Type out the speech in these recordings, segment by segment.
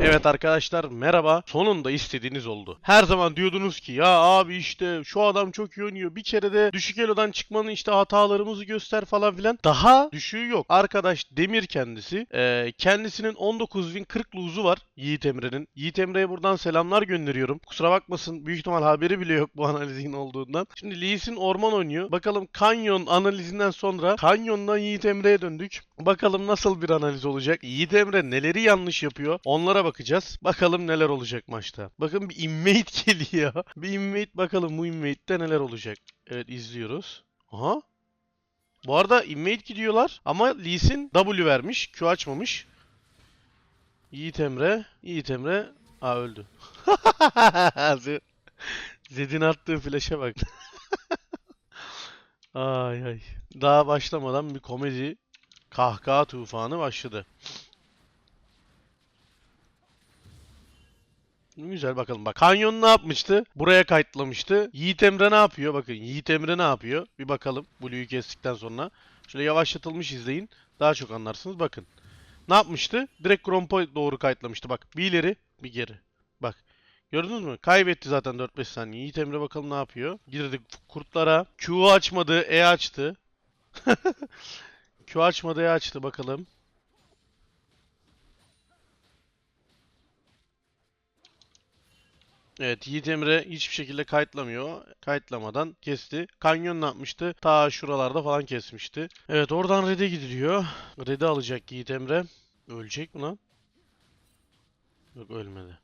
Evet arkadaşlar merhaba. Sonunda istediğiniz oldu. Her zaman diyordunuz ki ya abi işte şu adam çok iyi oynuyor. Bir kere de düşük elodan çıkmanın işte hatalarımızı göster falan filan. Daha düşüğü yok. Arkadaş Demir kendisi. Ee, kendisinin 19.040 luzu var Yiğit Emre'nin. Yiğit Emre'ye buradan selamlar gönderiyorum. Kusura bakmasın büyük ihtimal haberi bile yok bu analizin olduğundan. Şimdi Lee Sin orman oynuyor. Bakalım Kanyon analizinden sonra Kanyon'dan Yiğit Emre'ye döndük. Bakalım nasıl bir analiz olacak. Yiğit Emre neleri yanlış yapıyor? Onlara bakacağız. Bakalım neler olacak maçta. Bakın bir invade geliyor. Bir invade bakalım bu invade'de neler olacak. Evet izliyoruz. Aha. Bu arada invade gidiyorlar ama Lee Sin W vermiş. Q açmamış. Yiğit Emre. Yiğit Emre. Aa öldü. Zed'in attığı flash'e bak. ay ay. Daha başlamadan bir komedi kahkaha tufanı başladı. Güzel bakalım bak. Kanyon ne yapmıştı? Buraya kayıtlamıştı. Yiğit Emre ne yapıyor? Bakın Yiğit Emre ne yapıyor? Bir bakalım. Blue'yu kestikten sonra. Şöyle yavaşlatılmış izleyin. Daha çok anlarsınız. Bakın. Ne yapmıştı? Direkt Gromp'a doğru kayıtlamıştı. Bak bir ileri bir geri. Bak. Gördünüz mü? Kaybetti zaten 4-5 saniye. Yiğit Emre bakalım ne yapıyor? Girdik kurtlara. Q açmadı. E açtı. Q açmadı. E açtı bakalım. Evet Yiğit Emre hiçbir şekilde kayıtlamıyor. Kayıtlamadan kesti. Kanyon ne yapmıştı? Ta şuralarda falan kesmişti. Evet oradan Red'e gidiliyor. Red'i alacak Yiğit Emre. Ölecek mi lan? Yok ölmedi.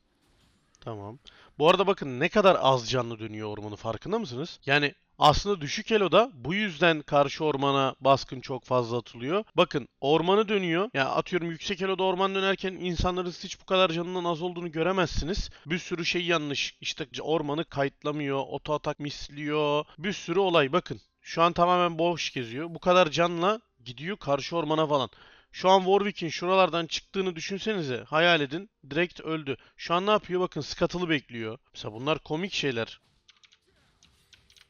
Tamam. Bu arada bakın ne kadar az canlı dönüyor ormanı farkında mısınız? Yani aslında düşük eloda bu yüzden karşı ormana baskın çok fazla atılıyor. Bakın ormanı dönüyor. Yani atıyorum yüksek eloda orman dönerken insanların hiç bu kadar canının az olduğunu göremezsiniz. Bir sürü şey yanlış. İşte ormanı kayıtlamıyor, oto atak misliyor. Bir sürü olay bakın. Şu an tamamen boş geziyor. Bu kadar canla gidiyor karşı ormana falan. Şu an Warwick'in şuralardan çıktığını düşünsenize. Hayal edin. Direkt öldü. Şu an ne yapıyor? Bakın Scuttle'ı bekliyor. Mesela bunlar komik şeyler.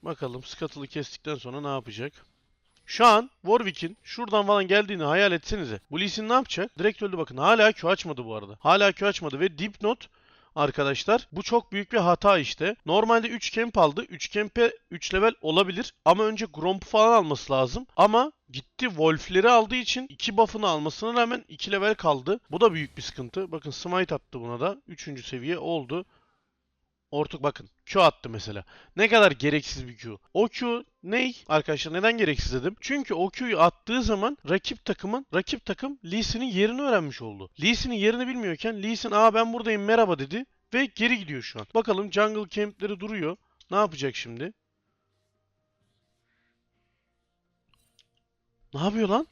Bakalım Scuttle'ı kestikten sonra ne yapacak? Şu an Warwick'in şuradan falan geldiğini hayal etsenize. Bu Lee ne yapacak? Direkt öldü bakın. Hala Q açmadı bu arada. Hala Q açmadı ve dipnot arkadaşlar bu çok büyük bir hata işte. Normalde 3 camp aldı. 3 camp'e 3 level olabilir ama önce Gromp falan alması lazım. Ama gitti Wolf'leri aldığı için 2 buff'ını almasına rağmen 2 level kaldı. Bu da büyük bir sıkıntı. Bakın smite attı buna da. 3. seviye oldu. Ortuk bakın Q attı mesela. Ne kadar gereksiz bir Q. O Q ne? Arkadaşlar neden gereksiz dedim? Çünkü o Q'yu attığı zaman rakip takımın rakip takım Lee Sin'in yerini öğrenmiş oldu. Lee Sin'in yerini bilmiyorken Lee Sin aa ben buradayım merhaba dedi ve geri gidiyor şu an. Bakalım jungle camp'leri duruyor. Ne yapacak şimdi? Ne yapıyor lan?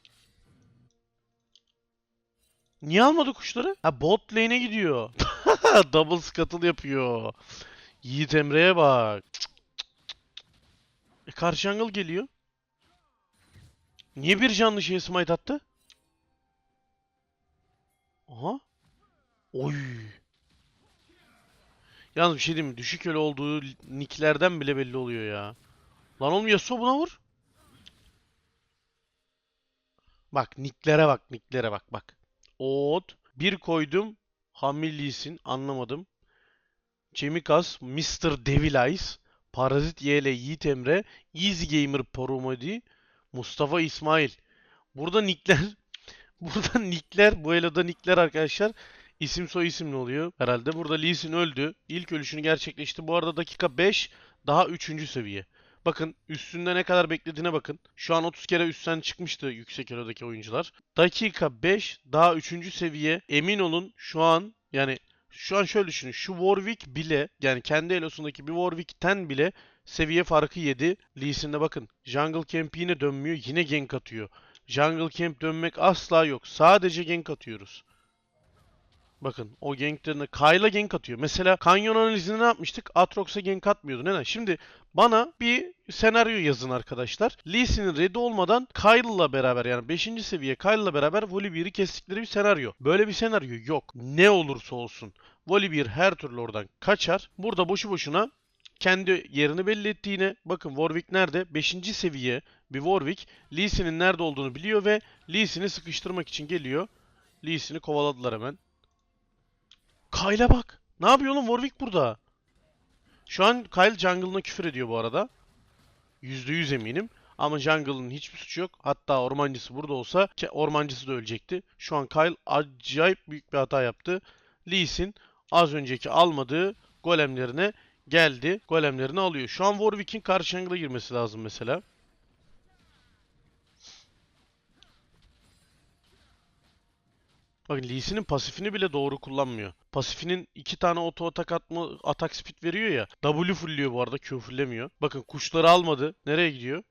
Niye almadı kuşları? Ha bot lane'e gidiyor. Double scuttle yapıyor. Yiğit Emre'ye bak. E karşı jungle geliyor. Niye bir canlı şeye smite attı? Aha. Oy. Yalnız bir şey diyeyim mi? Düşük öyle olduğu nicklerden bile belli oluyor ya. Lan oğlum Yasuo buna vur. Bak nicklere bak nicklere bak bak. Oğut. Bir koydum. Hamillisin. Anlamadım. Cemikas. Mr. Devil Eyes. Parazit YL Yiğit Emre. Easy Gamer Poromodi. Mustafa İsmail. Burada nickler. Burada nickler. Bu eloda nickler arkadaşlar. İsim soy isimli oluyor herhalde. Burada Lee Sin öldü. İlk ölüşünü gerçekleşti. Bu arada dakika 5 daha 3. seviye. Bakın üstünde ne kadar beklediğine bakın. Şu an 30 kere üstten çıkmıştı yüksek elodaki oyuncular. Dakika 5 daha 3. seviye. Emin olun şu an yani şu an şöyle düşünün. Şu Warwick bile yani kendi elosundaki bir Warwick'ten bile seviye farkı yedi. Lee Sin'de bakın. Jungle Camp yine dönmüyor. Yine gank atıyor. Jungle Camp dönmek asla yok. Sadece gank atıyoruz. Bakın o ganklerine Kyle'a gank atıyor. Mesela kanyon analizinde ne yapmıştık? Atrox'a gank atmıyordu. Neden? Şimdi bana bir senaryo yazın arkadaşlar. Lee Sin'in ready olmadan Kyle'la beraber yani 5. seviye Kyle'la beraber Volibear'ı kestikleri bir senaryo. Böyle bir senaryo yok. Ne olursa olsun. Volibear her türlü oradan kaçar. Burada boşu boşuna kendi yerini belli ettiğine bakın Warwick nerede? 5. seviye bir Warwick Lee Sin'in nerede olduğunu biliyor ve Lee Sin'i sıkıştırmak için geliyor. Lee Sin'i kovaladılar hemen. Kyle'a bak. Ne yapıyor oğlum Warwick burada? Şu an Kyle jungle'ına küfür ediyor bu arada. %100 eminim. Ama jungle'ın hiçbir suçu yok. Hatta ormancısı burada olsa ormancısı da ölecekti. Şu an Kyle acayip büyük bir hata yaptı. Lee Sin az önceki almadığı golemlerine geldi. Golemlerini alıyor. Şu an Warwick'in karşı jungle'a girmesi lazım mesela. Bakın Lee Sin'in pasifini bile doğru kullanmıyor. Pasifinin iki tane auto atak atma atak speed veriyor ya. W fullliyor bu arada Q fulllemiyor. Bakın kuşları almadı. Nereye gidiyor?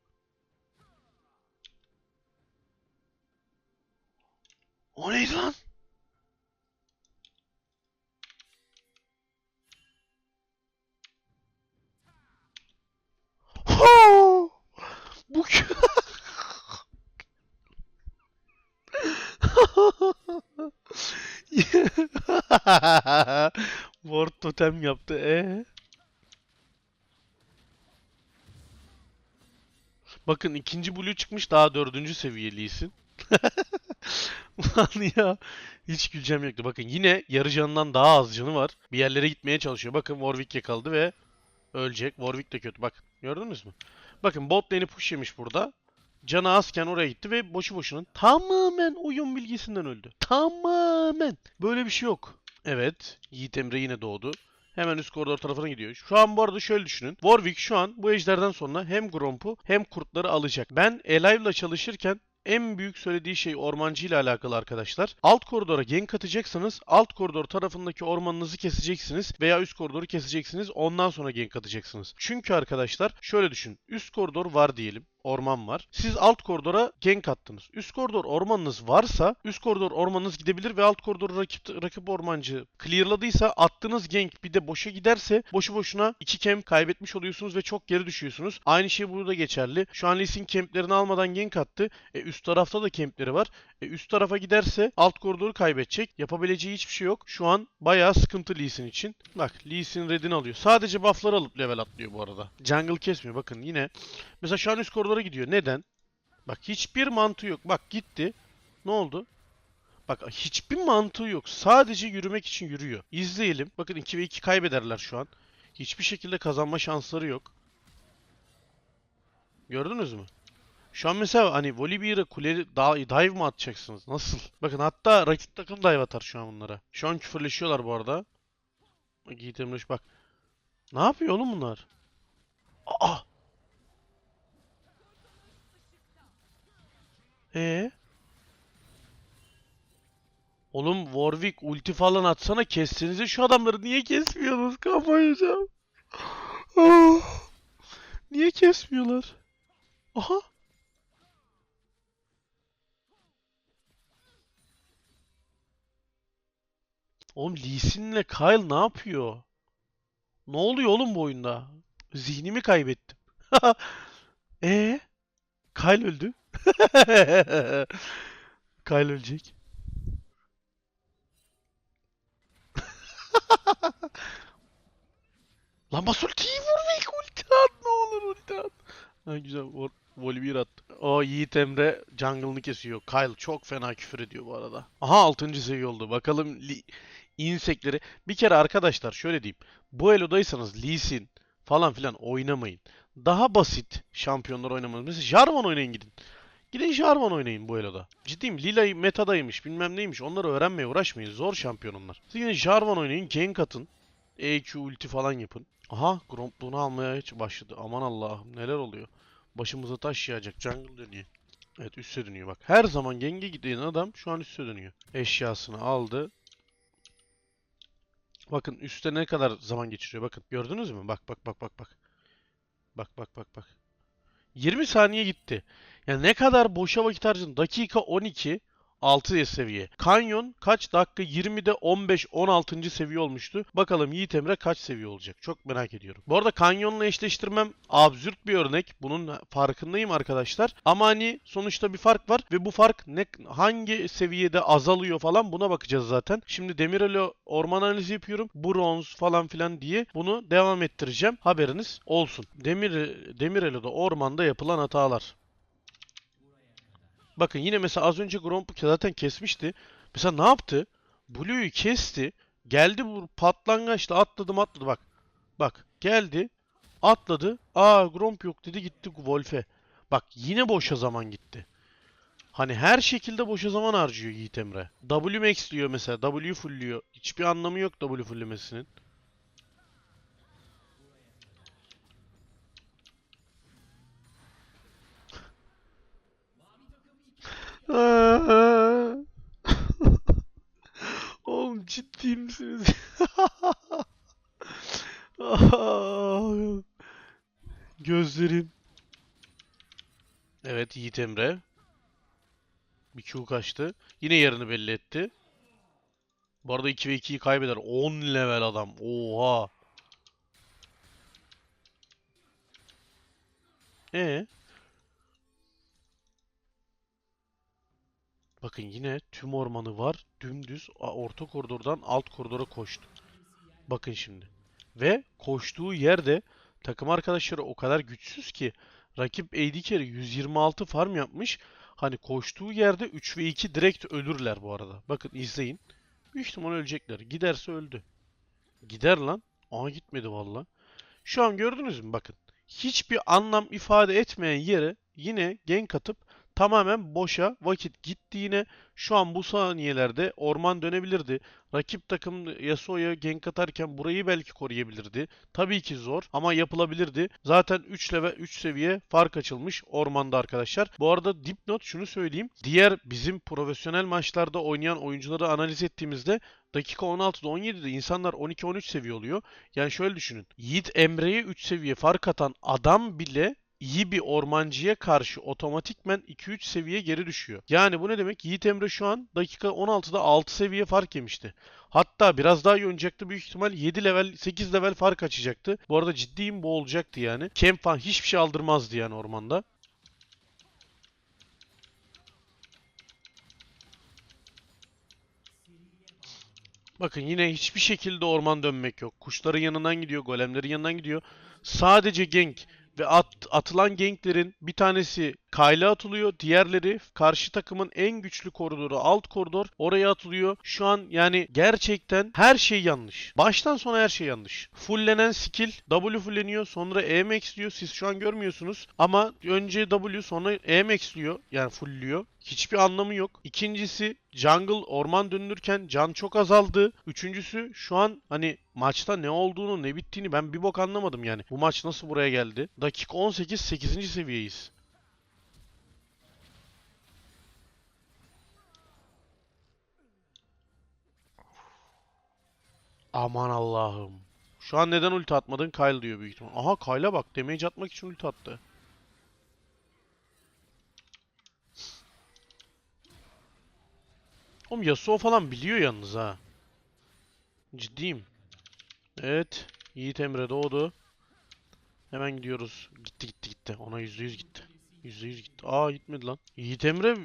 O neydi lan? Ward totem yaptı. E. Bakın ikinci blue çıkmış daha dördüncü seviyelisin. Ulan ya hiç güleceğim yoktu. Bakın yine yarı canından daha az canı var. Bir yerlere gitmeye çalışıyor. Bakın Warwick yakaladı ve ölecek. Warwick de kötü. Bak gördünüz mü? Bakın bot lane'i push yemiş burada. Canı azken oraya gitti ve boşu boşuna tamamen oyun bilgisinden öldü. Tamamen. Böyle bir şey yok. Evet. Yiğit Emre yine doğdu. Hemen üst koridor tarafına gidiyor. Şu an bu arada şöyle düşünün. Warwick şu an bu ejderden sonra hem Gromp'u hem kurtları alacak. Ben Elive'la çalışırken en büyük söylediği şey ormancı ile alakalı arkadaşlar. Alt koridora gank atacaksanız alt koridor tarafındaki ormanınızı keseceksiniz veya üst koridoru keseceksiniz. Ondan sonra gank atacaksınız. Çünkü arkadaşlar şöyle düşün. Üst koridor var diyelim. Orman var. Siz alt koridora gank attınız. Üst koridor ormanınız varsa üst koridor ormanınız gidebilir ve alt koridor rakip, rakip ormancı clearladıysa attığınız gank bir de boşa giderse boşu boşuna 2 camp kaybetmiş oluyorsunuz ve çok geri düşüyorsunuz. Aynı şey burada geçerli. Şu an Lee Sin camplerini almadan gank attı. E, üst tarafta da campleri var. E, üst tarafa giderse alt koridoru kaybedecek. Yapabileceği hiçbir şey yok. Şu an bayağı sıkıntı Lee için. Bak Lee Sin redini alıyor. Sadece buff'ları alıp level atlıyor bu arada. Jungle kesmiyor. Bakın yine. Mesela şu an üst koridora gidiyor. Neden? Bak hiçbir mantığı yok. Bak gitti. Ne oldu? Bak hiçbir mantığı yok. Sadece yürümek için yürüyor. İzleyelim. Bakın 2 ve 2 kaybederler şu an. Hiçbir şekilde kazanma şansları yok. Gördünüz mü? Şu an mesela hani Volibear'a kule da- dive mi atacaksınız? Nasıl? Bakın hatta rakip takım dive atar şu an bunlara. Şu an küfürleşiyorlar bu arada. Emreş bak. Ne yapıyor oğlum bunlar? Aa! Ee? Oğlum Warwick ulti falan atsana kessenize şu adamları niye kesmiyorsunuz? Kafayı yiyeceğim. Ah! Niye kesmiyorlar? Aha. Oğlum Lee Sin'le Kyle ne yapıyor? Ne oluyor oğlum bu oyunda? Zihnimi kaybettim. E Kyle öldü. Kyle ölecek. Lan bas ultiyi vur Vic ulti at ne olur ulti at. Ha güzel Vol Volibear attı. O Yiğit Emre jungle'ını kesiyor. Kyle çok fena küfür ediyor bu arada. Aha 6. seviye oldu. Bakalım Li insekleri. Bir kere arkadaşlar şöyle diyeyim. Bu elodaysanız Lee Sin falan filan oynamayın. Daha basit şampiyonlar oynamanız. Mesela Jarvan oynayın gidin. Gidin Jarvan oynayın bu eloda. Ciddiyim. Lila metadaymış bilmem neymiş. Onları öğrenmeye uğraşmayın. Zor şampiyon onlar. Siz gidin Jarvan oynayın. Gank atın. EQ ulti falan yapın. Aha Grompluğunu almaya hiç başladı. Aman Allah'ım neler oluyor. Başımıza taş yağacak. Jungle dönüyor. Evet üste dönüyor bak. Her zaman genge giden adam şu an üste dönüyor. Eşyasını aldı. Bakın üstte ne kadar zaman geçiriyor. Bakın gördünüz mü? Bak bak bak bak bak. Bak bak bak bak. 20 saniye gitti. Yani ne kadar boşa vakit harcadın? Dakika 12. 6 seviye. Kanyon kaç dakika 20'de 15 16. seviye olmuştu. Bakalım Yiğit Emre kaç seviye olacak? Çok merak ediyorum. Bu arada Kanyon'la eşleştirmem absürt bir örnek. Bunun farkındayım arkadaşlar. Ama hani sonuçta bir fark var ve bu fark ne hangi seviyede azalıyor falan buna bakacağız zaten. Şimdi Demirel'e orman analizi yapıyorum. Bronz falan filan diye bunu devam ettireceğim. Haberiniz olsun. Demir Demirel'de ormanda yapılan hatalar. Bakın yine mesela az önce Gromp zaten kesmişti. Mesela ne yaptı? Blue'yu kesti. Geldi bu patlangaçla atladım atladı bak. Bak geldi. Atladı. Aa Gromp yok dedi gitti Wolf'e. Bak yine boşa zaman gitti. Hani her şekilde boşa zaman harcıyor Yiğit Emre. W maxliyor mesela. W fullliyor. Hiçbir anlamı yok W fulllemesinin. Oğlum ciddi misiniz? Gözlerim. Evet Yiğit Emre. Bir Q kaçtı. Yine yerini belli etti. Bu arada 2 ve 2'yi kaybeder. 10 level adam. Oha. E Bakın yine tüm ormanı var. Dümdüz orta koridordan alt koridora koştu. Bakın şimdi. Ve koştuğu yerde takım arkadaşları o kadar güçsüz ki rakip AD carry 126 farm yapmış. Hani koştuğu yerde 3 ve 2 direkt ölürler bu arada. Bakın izleyin. Büyük ihtimal ölecekler. Giderse öldü. Gider lan. Aa gitmedi valla. Şu an gördünüz mü? Bakın. Hiçbir anlam ifade etmeyen yere yine gank atıp tamamen boşa vakit gitti yine. Şu an bu saniyelerde orman dönebilirdi. Rakip takım Yasuo'ya gank atarken burayı belki koruyabilirdi. Tabii ki zor ama yapılabilirdi. Zaten 3 level 3 seviye fark açılmış ormanda arkadaşlar. Bu arada dipnot şunu söyleyeyim. Diğer bizim profesyonel maçlarda oynayan oyuncuları analiz ettiğimizde dakika 16'da 17'de insanlar 12-13 seviye oluyor. Yani şöyle düşünün. Yiğit Emre'ye 3 seviye fark atan adam bile iyi bir ormancıya karşı otomatikmen 2-3 seviye geri düşüyor. Yani bu ne demek? Yiğit Emre şu an dakika 16'da 6 seviye fark yemişti. Hatta biraz daha iyi oynayacaktı. Büyük ihtimal 7 level, 8 level fark açacaktı. Bu arada ciddiyim bu olacaktı yani. Camp falan hiçbir şey aldırmazdı yani ormanda. Bakın yine hiçbir şekilde orman dönmek yok. Kuşların yanından gidiyor, golemlerin yanından gidiyor. Sadece gank ve at, atılan ganklerin bir tanesi Kayla atılıyor. Diğerleri karşı takımın en güçlü koridoru alt koridor. Oraya atılıyor. Şu an yani gerçekten her şey yanlış. Baştan sona her şey yanlış. Fullenen skill W fulleniyor. Sonra E maxliyor. Siz şu an görmüyorsunuz. Ama önce W sonra E maxliyor. Yani fullliyor. Hiçbir anlamı yok. İkincisi jungle orman dönülürken can çok azaldı. Üçüncüsü şu an hani maçta ne olduğunu ne bittiğini ben bir bok anlamadım yani. Bu maç nasıl buraya geldi? Dakika 18 8. seviyeyiz. Aman Allah'ım. Şu an neden ulti atmadın? Kyle diyor büyük ihtimal. Aha Kyle'a bak. Damage atmak için ulti attı. Oğlum Yasuo falan biliyor yalnız ha. Ciddiyim. Evet. Yiğit Emre doğdu. Hemen gidiyoruz. Gitti gitti gitti. Ona %100 gitti. %100 gitti. Aa gitmedi lan. Yiğit Emre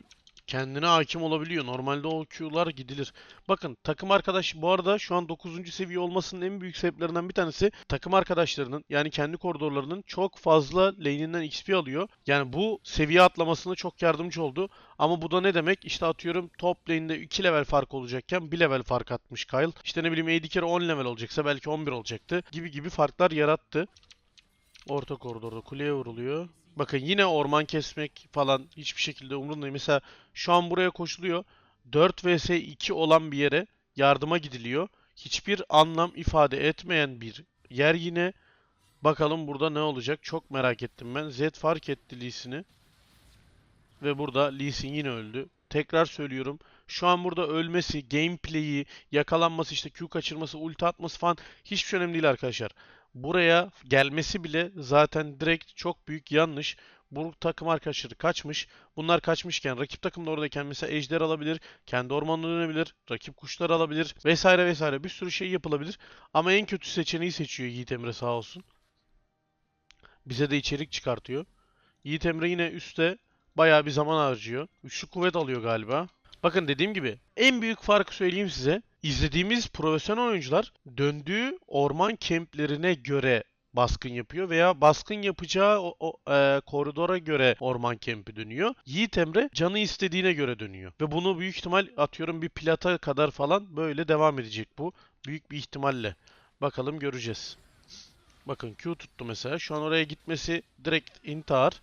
kendine hakim olabiliyor. Normalde o Q'lar gidilir. Bakın takım arkadaş bu arada şu an 9. seviye olmasının en büyük sebeplerinden bir tanesi takım arkadaşlarının yani kendi koridorlarının çok fazla lane'inden XP alıyor. Yani bu seviye atlamasına çok yardımcı oldu. Ama bu da ne demek? İşte atıyorum top lane'de 2 level fark olacakken 1 level fark atmış Kyle. İşte ne bileyim AD carry 10 level olacaksa belki 11 olacaktı. Gibi gibi farklar yarattı. Orta koridorda kuleye vuruluyor. Bakın yine orman kesmek falan hiçbir şekilde umurumda değil. Mesela şu an buraya koşuluyor. 4 vs 2 olan bir yere yardıma gidiliyor. Hiçbir anlam ifade etmeyen bir yer yine. Bakalım burada ne olacak? Çok merak ettim ben. Zed fark etti Lee Sin'i. Ve burada Lee yine öldü. Tekrar söylüyorum. Şu an burada ölmesi, gameplay'i, yakalanması, işte Q kaçırması, ulti atması falan hiçbir şey önemli değil arkadaşlar. Buraya gelmesi bile zaten direkt çok büyük yanlış. Bu takım arkadaşları kaçmış. Bunlar kaçmışken rakip takım da oradayken mesela ejder alabilir, kendi ormanına dönebilir, rakip kuşlar alabilir vesaire vesaire bir sürü şey yapılabilir. Ama en kötü seçeneği seçiyor Yiğit Emre sağ olsun. Bize de içerik çıkartıyor. Yiğit Emre yine üstte bayağı bir zaman harcıyor. Üçlü kuvvet alıyor galiba. Bakın dediğim gibi en büyük farkı söyleyeyim size. İzlediğimiz profesyonel oyuncular döndüğü orman kemplerine göre baskın yapıyor veya baskın yapacağı o, o, e, koridora göre orman kempi dönüyor. Yiğit Emre canı istediğine göre dönüyor. Ve bunu büyük ihtimal atıyorum bir plata kadar falan böyle devam edecek bu. Büyük bir ihtimalle. Bakalım göreceğiz. Bakın Q tuttu mesela. Şu an oraya gitmesi direkt intihar.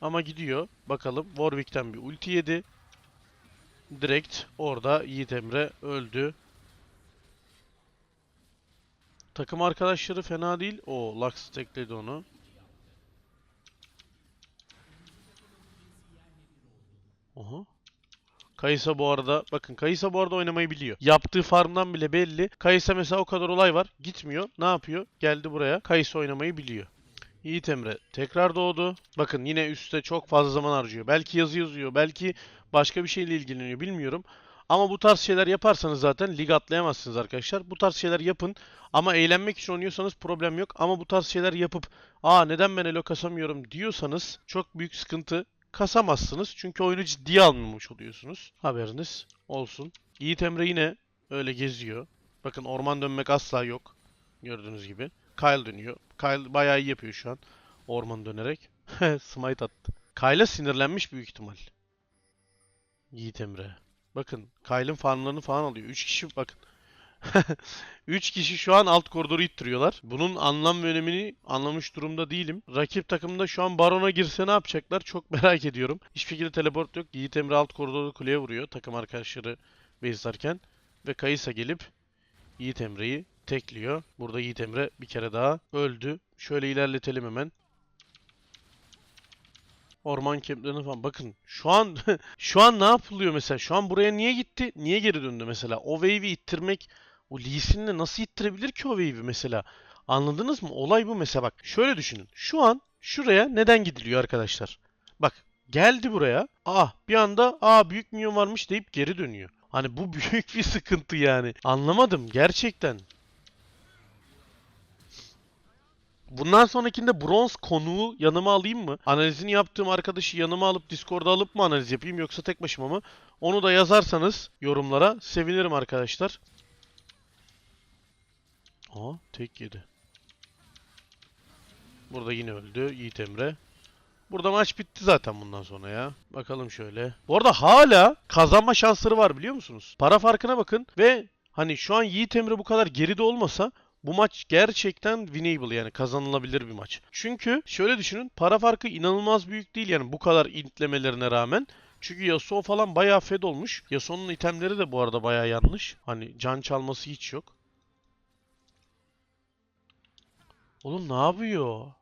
Ama gidiyor. Bakalım Warwick'ten bir ulti yedi. Direkt orada Yiğit Emre öldü. Takım arkadaşları fena değil. O Lux tekledi onu. Oha. Kayısa bu arada bakın Kayısa bu arada oynamayı biliyor. Yaptığı farmdan bile belli. Kayısa mesela o kadar olay var. Gitmiyor. Ne yapıyor? Geldi buraya. Kayısa oynamayı biliyor. Yiğit Emre tekrar doğdu. Bakın yine üstte çok fazla zaman harcıyor. Belki yazı yazıyor. Belki başka bir şeyle ilgileniyor. Bilmiyorum. Ama bu tarz şeyler yaparsanız zaten lig atlayamazsınız arkadaşlar. Bu tarz şeyler yapın. Ama eğlenmek için oynuyorsanız problem yok. Ama bu tarz şeyler yapıp aa neden ben elo kasamıyorum diyorsanız çok büyük sıkıntı kasamazsınız. Çünkü oyunu ciddiye almamış oluyorsunuz. Haberiniz olsun. Yiğit Emre yine öyle geziyor. Bakın orman dönmek asla yok. Gördüğünüz gibi. Kyle dönüyor. Kyle bayağı iyi yapıyor şu an. Orman dönerek. Smite attı. Kyle'a sinirlenmiş büyük ihtimal. Yiğit Emre. Bakın Kyle'ın farmlarını falan alıyor. 3 kişi bakın. 3 kişi şu an alt koridoru ittiriyorlar. Bunun anlam ve önemini anlamış durumda değilim. Rakip takımda şu an Baron'a girse ne yapacaklar çok merak ediyorum. Hiçbir şekilde teleport yok. Yiğit Emre alt koridoru kuleye vuruyor takım arkadaşları base'larken. Ve Kayısa gelip Yiğit Emre'yi tekliyor. Burada Yiğit Emre bir kere daha öldü. Şöyle ilerletelim hemen. Orman kemplerini falan. Bakın şu an şu an ne yapılıyor mesela? Şu an buraya niye gitti? Niye geri döndü mesela? O wave'i ittirmek o Lee nasıl ittirebilir ki o wave'i mesela? Anladınız mı? Olay bu mesela bak. Şöyle düşünün. Şu an şuraya neden gidiliyor arkadaşlar? Bak geldi buraya. Ah bir anda aa büyük minyon varmış deyip geri dönüyor. Hani bu büyük bir sıkıntı yani. Anlamadım gerçekten. Bundan sonrakinde bronz konuğu yanıma alayım mı? Analizini yaptığım arkadaşı yanıma alıp Discord'a alıp mı analiz yapayım yoksa tek başıma mı? Onu da yazarsanız yorumlara sevinirim arkadaşlar. Aa tek yedi. Burada yine öldü Yiğit Emre. Burada maç bitti zaten bundan sonra ya. Bakalım şöyle. Bu arada hala kazanma şansları var biliyor musunuz? Para farkına bakın ve hani şu an Yiğit Emre bu kadar geride olmasa bu maç gerçekten winnable yani kazanılabilir bir maç. Çünkü şöyle düşünün para farkı inanılmaz büyük değil yani bu kadar intlemelerine rağmen. Çünkü Yasuo falan bayağı fed olmuş. Yasuo'nun itemleri de bu arada bayağı yanlış. Hani can çalması hiç yok. Oğlum ne yapıyor?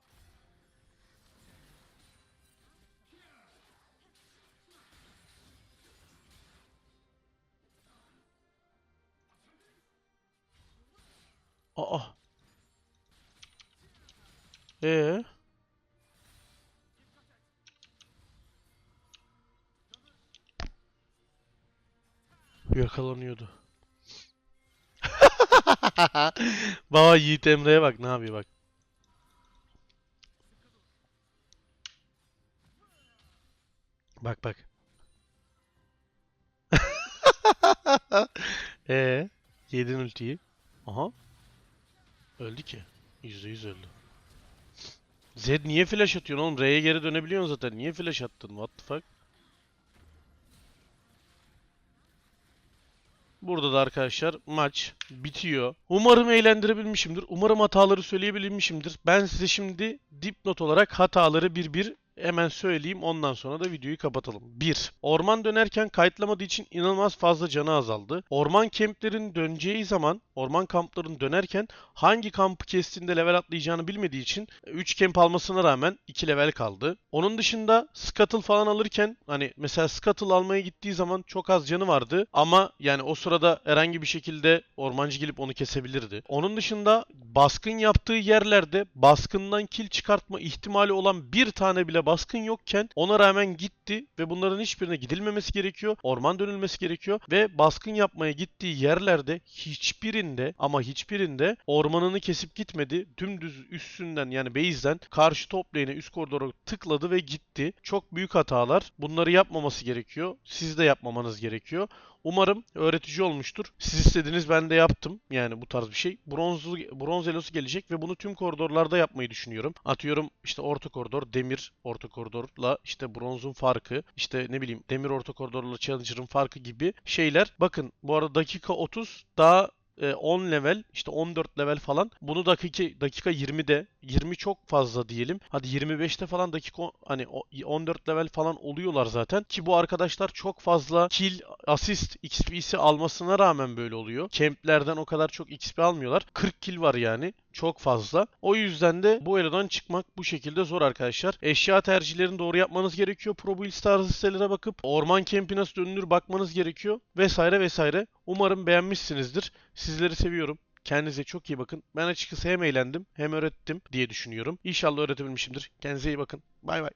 Aa. Ee? Yakalanıyordu. Baba Yiğit Emre'ye bak ne yapıyor bak. Bak bak. Ee, yedin ultiyi. Aha. Öldü ki. %100 öldü. Zed niye flash atıyorsun oğlum? R'ye geri dönebiliyorsun zaten. Niye flash attın? What the fuck? Burada da arkadaşlar maç bitiyor. Umarım eğlendirebilmişimdir. Umarım hataları söyleyebilmişimdir. Ben size şimdi dipnot olarak hataları bir bir hemen söyleyeyim. Ondan sonra da videoyu kapatalım. 1. Orman dönerken kayıtlamadığı için inanılmaz fazla canı azaldı. Orman kemplerin döneceği zaman orman kampların dönerken hangi kampı kestiğinde level atlayacağını bilmediği için 3 kemp almasına rağmen 2 level kaldı. Onun dışında Scuttle falan alırken hani mesela Scuttle almaya gittiği zaman çok az canı vardı ama yani o sırada herhangi bir şekilde ormancı gelip onu kesebilirdi. Onun dışında baskın yaptığı yerlerde baskından kill çıkartma ihtimali olan bir tane bile baskın yokken ona rağmen gitti ve bunların hiçbirine gidilmemesi gerekiyor. Orman dönülmesi gerekiyor ve baskın yapmaya gittiği yerlerde hiçbirinde ama hiçbirinde ormanını kesip gitmedi. Dümdüz üstünden yani base'den karşı top lane'e üst koridora tıkladı ve gitti. Çok büyük hatalar. Bunları yapmaması gerekiyor. Siz de yapmamanız gerekiyor. Umarım öğretici olmuştur. Siz istediniz ben de yaptım. Yani bu tarz bir şey. Bronzlu, bronz elosu gelecek ve bunu tüm koridorlarda yapmayı düşünüyorum. Atıyorum işte orta koridor, demir orta koridorla işte bronzun farkı, işte ne bileyim demir orta koridorla challenger'ın farkı gibi şeyler. Bakın bu arada dakika 30 daha e, 10 level işte 14 level falan. Bunu dakika dakika 20'de 20 çok fazla diyelim. Hadi 25'te falan dakika hani o- 14 level falan oluyorlar zaten ki bu arkadaşlar çok fazla kill, assist, XP'si almasına rağmen böyle oluyor. Kemplerden o kadar çok XP almıyorlar. 40 kill var yani. Çok fazla. O yüzden de bu elodan çıkmak bu şekilde zor arkadaşlar. Eşya tercihlerini doğru yapmanız gerekiyor. Pro Builds tarzı sitelere bakıp orman kempi nasıl dönülür bakmanız gerekiyor. Vesaire vesaire. Umarım beğenmişsinizdir. Sizleri seviyorum. Kendinize çok iyi bakın. Ben açıkçası hem eğlendim hem öğrettim diye düşünüyorum. İnşallah öğretebilmişimdir. Kendinize iyi bakın. Bay bay.